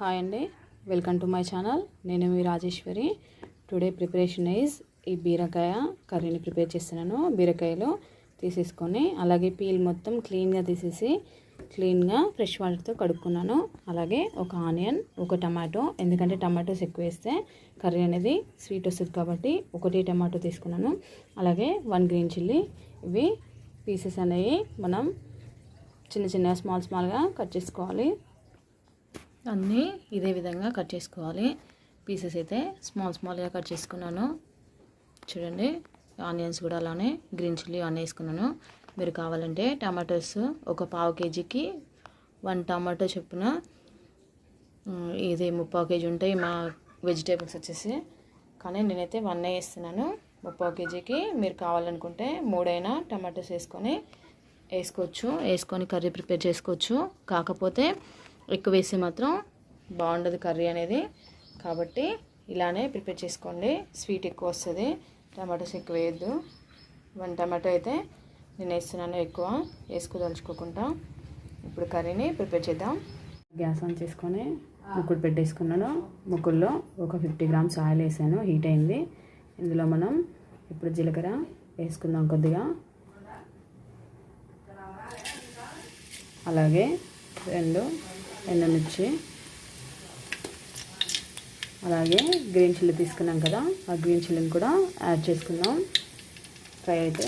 Hi అండి. Welcome to my channel నేను మీ రాజేశ్వరి. టుడే ప్రిపరేషన్ ఈజ్ ఈ బీరకాయ కర్రీని ప్రిపేర్ చేస్తున్నాను. బీరకాయలో తీసేసుకొని అలాగే పీల్ మొత్తం క్లీన్గా తీసేసి క్లీన్గా ఫ్రెష్ వాటర్తో కడుక్కున్నాను. అలాగే ఒక ఆనియన్ ఒక టమాటో ఎందుకంటే టమాటోస్ ఎక్కువ వేస్తే కర్రీ అనేది స్వీట్ వస్తుంది కాబట్టి ఒకటి టమాటో తీసుకున్నాను. అలాగే వన్ గ్రీన్ చిల్లీ ఇవి పీసెస్ అనేవి మనం చిన్న చిన్న స్మాల్ స్మాల్గా కట్ చేసుకోవాలి. అన్నీ ఇదే విధంగా కట్ చేసుకోవాలి. పీసెస్ అయితే స్మాల్ స్మాల్గా కట్ చేసుకున్నాను. చూడండి ఆనియన్స్ కూడా అలానే గ్రీన్ చిల్లీ అన్నీ వేసుకున్నాను. మీరు కావాలంటే టమాటోస్ ఒక పావు కేజీకి వన్ టమాటో చొప్పున ఇది ముప్పావు కేజీ ఉంటాయి మా వెజిటేబుల్స్ వచ్చేసి. కానీ నేనైతే వన్ వేస్తున్నాను. ముప్పావు కేజీకి మీరు కావాలనుకుంటే మూడైనా టమాటోస్ వేసుకొని వేసుకోవచ్చు. వేసుకొని కర్రీ ప్రిపేర్ చేసుకోవచ్చు. కాకపోతే ఎక్కువ వేస్తే మాత్రం బాగుండదు కర్రీ అనేది. కాబట్టి ఇలానే ప్రిపేర్ చేసుకోండి. స్వీట్ ఎక్కువ వస్తుంది. టమాటోస్ ఎక్కువ వేయద్దు. వన్ టమాటో అయితే నేను వేస్తున్నాను ఎక్కువ. వేసుకోదలుచుకోకుండా ఇప్పుడు కర్రీని ప్రిపేర్ చేద్దాం. గ్యాస్ ఆన్ చేసుకొని ముక్కుడు పెట్టేసుకున్నాను ముక్కుల్లో ఒక ఫిఫ్టీ గ్రామ్స్ ఆయిల్ వేసాను. హీట్ అయింది. ఇందులో మనం ఇప్పుడు జీలకర్ర వేసుకుందాం కొద్దిగా. అలాగే రెండు ఎండమిర్చి అలాగే గ్రీన్ చిల్లీ తీసుకున్నాం కదా ఆ గ్రీన్ చిల్లీని కూడా యాడ్ చేసుకుందాం. ఫ్రై అయితే.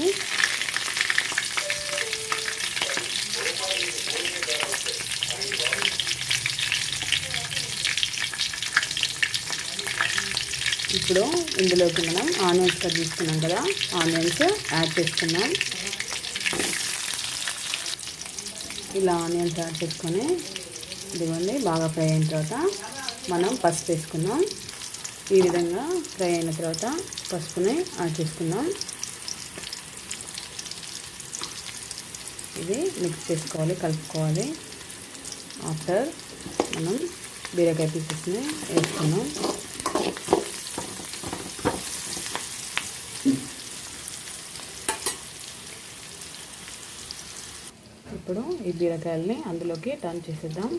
ఇప్పుడు ఇందులోకి మనం ఆనియన్స్ కట్ తీసుకున్నాం కదా ఆనియన్స్ యాడ్ చేసుకున్నాం ఇలా ఆనియన్స్ యాడ్ చేసుకొని ఇదిగోండి బాగా ఫ్రై అయిన తర్వాత మనం పసుపు వేసుకున్నాం ఈ విధంగా ఫ్రై అయిన తర్వాత పసుపుని యాడ్ చేసుకున్నాం ఇది మిక్స్ చేసుకోవాలి కలుపుకోవాలి. ఆఫ్టర్ మనం బీరకాయ పీసెస్ని వేసుకున్నాం ఇప్పుడు ఈ బీరకాయలని అందులోకి టర్న్ చేసేద్దాం.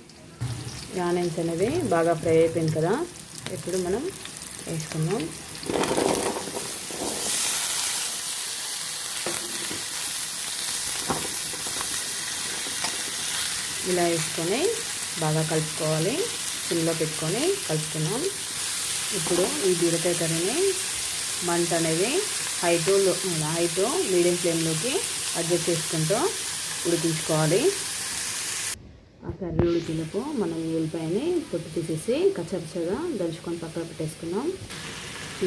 ఈ ఆనియన్స్ అనేది బాగా ఫ్రై అయిపోయింది కదా ఇప్పుడు మనం వేసుకుందాం. ఇలా వేసుకొని బాగా కలుపుకోవాలి. సిమ్లో పెట్టుకొని కలుపుకున్నాం ఇప్పుడు ఈ బీరకాయ కర్రీని మంట అనేది high to high to medium ఫ్లేమ్లోకి adjust చేసుకుంటూ ఉడికించుకోవాలి ఆ కర్రీ ఉడికినపు మనం ఉల్లిపాయని పొట్టు తీసేసి కచ్చపచ్చగా దంచుకొని పక్కన పెట్టేసుకున్నాం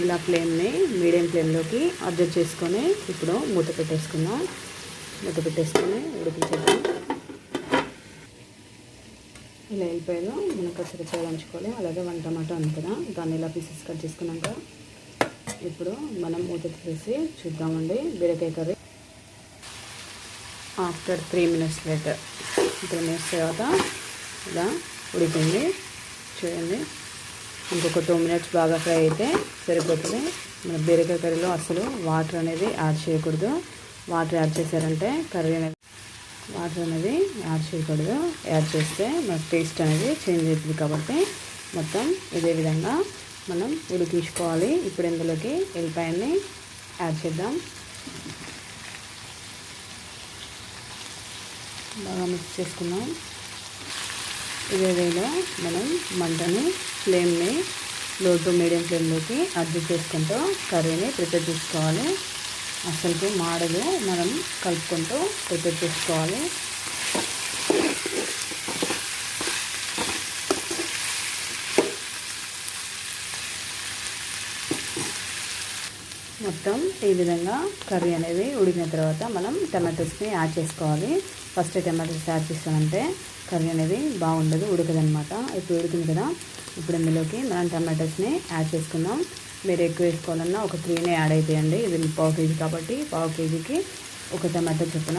ఇలా ఫ్లేమ్ని మీడియం ఫ్లేమ్లోకి అడ్జస్ట్ చేసుకొని ఇప్పుడు మూత పెట్టేసుకుందాం. మూత పెట్టేసుకొని ఉడికించేద్దాం. ఇలా వెళ్ళిపోయాలో మనం కచ్చపచ్చగా దంచుకోవాలి. అలాగే వన్ టమాటో ఉంది కదా దాన్ని ఇలా పీసెస్ కట్ చేసుకున్నాక ఇప్పుడు మనం మూత తీసేసి చూద్దామండి. బీరకాయ curry. After three minutes later three minutes తర్వాత ఇలా ఉడికింది. చూడండి. ఇంకొక టూ మినిట్స్ బాగా ఫ్రై అయితే సరిపోతుంది. మన బీరకాయ కర్రీలో అసలు వాటర్ అనేది యాడ్ చేయకూడదు. వాటర్ యాడ్ చేశారంటే కర్రీ అనేది వాటర్ అనేది యాడ్ చేయకూడదు. యాడ్ చేస్తే మనకు టేస్ట్ అనేది చేంజ్ అవుతుంది కాబట్టి మొత్తం ఇదే విధంగా మనం ఉడికించుకోవాలి. ఇప్పుడు ఇందులోకి ఎల్లిపాయని యాడ్ చేద్దాం. బాగా మిక్స్ చేసుకున్నాం. ఇదే వేలో మనం మంటని ఫ్లేమ్ని లో టు మీడియం ఫ్లేమ్లోకి అడ్జస్ట్ చేసుకుంటూ కర్రీని ప్రిపేర్ చేసుకోవాలి. అసలుకి మాడలు మనం కలుపుకుంటూ ప్రిపేర్ చేసుకోవాలి. మొత్తం ఈ విధంగా కర్రీ అనేది ఉడికిన తర్వాత మనం టమాటోస్ని యాడ్ చేసుకోవాలి. ఫస్ట్ టమాటోస్ యాడ్ చేస్తామంటే కర్రీ అనేది బాగుండదు ఉడకదనమాట ఇప్పుడు ఉడికింది కదా ఇప్పుడు ఇందులోకి మనం టమాటోస్ని యాడ్ చేసుకుందాం. మీరు ఎక్కువ వేసుకోవాలన్నా ఒక త్రీనే యాడ్ అయిపోయండి ఇది పావు కేజీ కాబట్టి పావు కేజీకి ఒక టమాటో చొప్పున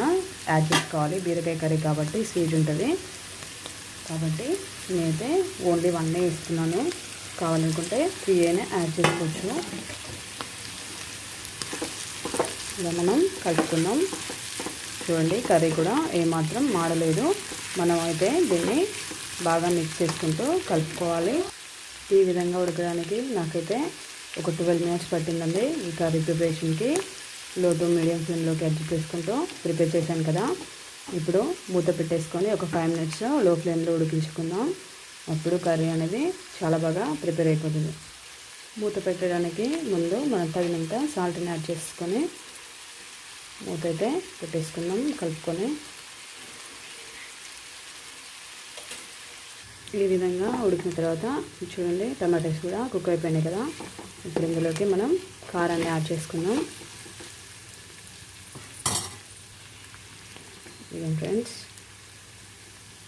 యాడ్ చేసుకోవాలి. బీరకాయ కర్రీ కాబట్టి స్వీట్ ఉంటుంది. కాబట్టి నేనైతే ఓన్లీ వన్నే ఇస్తున్నాను. కావాలనుకుంటే త్రీ అయినా యాడ్ చేసుకోవచ్చు. ఇలా మనం కలుపుకుందాం. చూడండి కర్రీ కూడా ఏమాత్రం మాడలేదు. మనం అయితే దీన్ని బాగా మిక్స్ చేసుకుంటూ కలుపుకోవాలి. ఈ విధంగా ఉడకడానికి నాకైతే ఒక ట్వెల్వ్ మినిట్స్ పట్టిందండి ఈ కర్రీ ప్రిపరేషన్కి. లో టు మీడియం ఫ్లేమ్లోకి అడ్జస్ట్ చేసుకుంటూ ప్రిపేర్ చేశాను కదా. ఇప్పుడు మూత పెట్టేసుకొని ఒక ఫైవ్ మినిట్స్లో ఫ్లేమ్లో ఉడికించుకుందాం. అప్పుడు కర్రీ అనేది చాలా బాగా ప్రిపేర్ అయిపోతుంది. మూత పెట్టడానికి ముందు మనం తగినంత సాల్ట్ని యాడ్ చేసుకొని మూత అయితే పెట్టేసుకుందాం కలుపుకొని. ఈ విధంగా ఉడికిన తర్వాత చూడండి టమాటోస్ కూడా కుక్ అయిపోయినాయి కదా. ఇప్పుడు ఇందులోకి మనం కారాన్ని యాడ్ చేసుకుందాం. ఇదే ఫ్రెండ్స్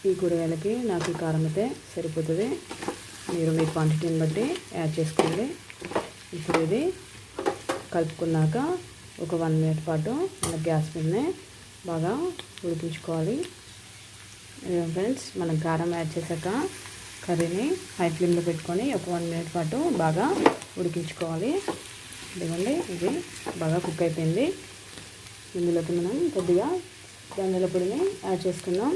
ఈ కూరగాయలకి నాకు కారం అయితే సరిపోతుంది. మీరు మీ క్వాంటిటీని బట్టి యాడ్ చేసుకోండి. ఇప్పుడు ఇది కలుపుకున్నాక ఒక వన్ మినిట్ పాటు మన గ్యాస్ మీదనే బాగా ఉడికించుకోవాలి. ఫ్రెండ్స్ మనం కారం యాడ్ చేశాక కర్రీని హై ఫ్లేమ్లో పెట్టుకొని ఒక వన్ మినిట్ పాటు బాగా ఉడికించుకోవాలి. ఇదిగోండి ఇది బాగా కుక్ అయిపోయింది. ఇందులోకి మనం కొద్దిగా ధనియాల పొడిని యాడ్ చేసుకుందాం.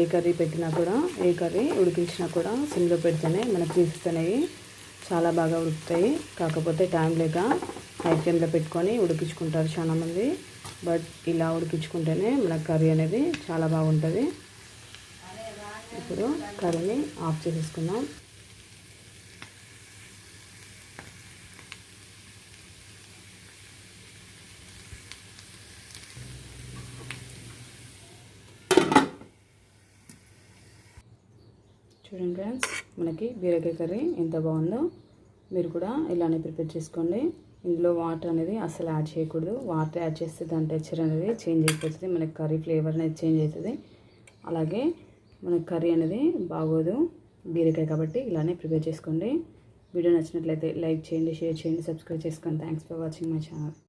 ఏ కర్రీ పెట్టినా కూడా ఏ కర్రీ ఉడికించినా కూడా సిమ్లో పెడితేనే మనకు పీసెస్ అనేవి చాలా బాగా ఉడుకుతాయి. కాకపోతే టైం లేక హై ఫ్లేమ్లో పెట్టుకొని ఉడికించుకుంటారు చాలామంది. బట్ ఇలా ఉడికించుకుంటేనే మన కర్రీ అనేది చాలా బాగుంటుంది. ఇప్పుడు కర్రీని ఆఫ్ చేసేసుకుందాం. చూడండి ఫ్రెండ్స్ మనకి బీరకాయ కర్రీ ఎంత బాగుందో. మీరు కూడా ఇలానే ప్రిపేర్ చేసుకోండి. ఇందులో వాటర్ అనేది అసలు యాడ్ చేయకూడదు. వాటర్ యాడ్ చేస్తే దాని టెక్చర్ అనేది చేంజ్ అయిపోతుంది. మనకి కర్రీ ఫ్లేవర్ అనేది చేంజ్ అవుతుంది. అలాగే మనకి కర్రీ అనేది బాగోదు. బీరకాయ కాబట్టి ఇలానే ప్రిపేర్ చేసుకోండి. వీడియో నచ్చినట్లయితే లైక్ చేయండి షేర్ చేయండి సబ్స్క్రైబ్ చేసుకోండి. Thanks for watching my channel